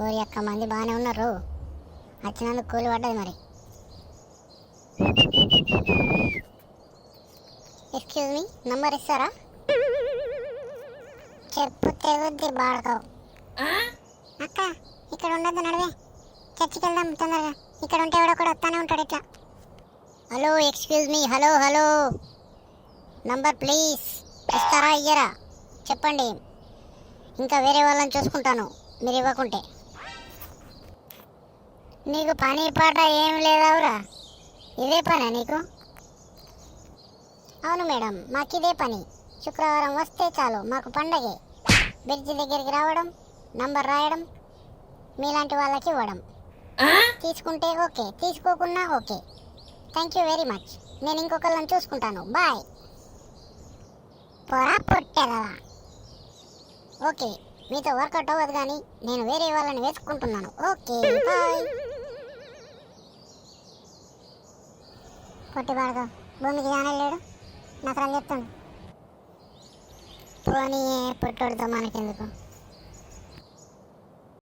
ఓరి యొక్క మంది బాగానే ఉన్నారు వచ్చినందుకు కూలి పడ్డది మరి. ఎక్స్క్యూజ్ మీ నంబర్ ఇస్తారా? చెప్పు తెగుద్ది బాడకావు అక్క ఇక్కడ ఉండద్దు నడివే. చర్చికి వెళ్దాం తొందరగా. ఇక్కడ ఉంటే ఎవడో కూడా వస్తానే ఉంటాడు ఇట్లా. Hello excuse me hello hello number please ఇస్తారా ఇయ్యరా? చెప్పండి. ఇంకా వేరే వాళ్ళని చూసుకుంటాను మీరు ఇవ్వకుంటే. నీకు పని పాట ఏం లేదావురా? ఇదే పనా నీకు? అవును మేడం మాకు ఇదే పని. శుక్రవారం వస్తే చాలు మాకు పండగే. బ్రిడ్జి దగ్గరికి రావడం నంబర్ రాయడం మీలాంటి వాళ్ళకి ఇవ్వడం. తీసుకుంటే okay తీసుకోకున్నా okay. Thank you very much నేను ఇంకొకళ్ళని చూసుకుంటాను. బాయ్ పొరా పొట్టేదా ఓకే మీతో వర్కౌట్ అవ్వదు కానీ నేను వేరే వాళ్ళని వేసుకుంటున్నాను. ఓకే బాయ్ పొట్టి బాడగా భూమికి జానలేడు నాకు రని చెప్తాను. పోనీ పొట్టోడితో మనకెందుకు?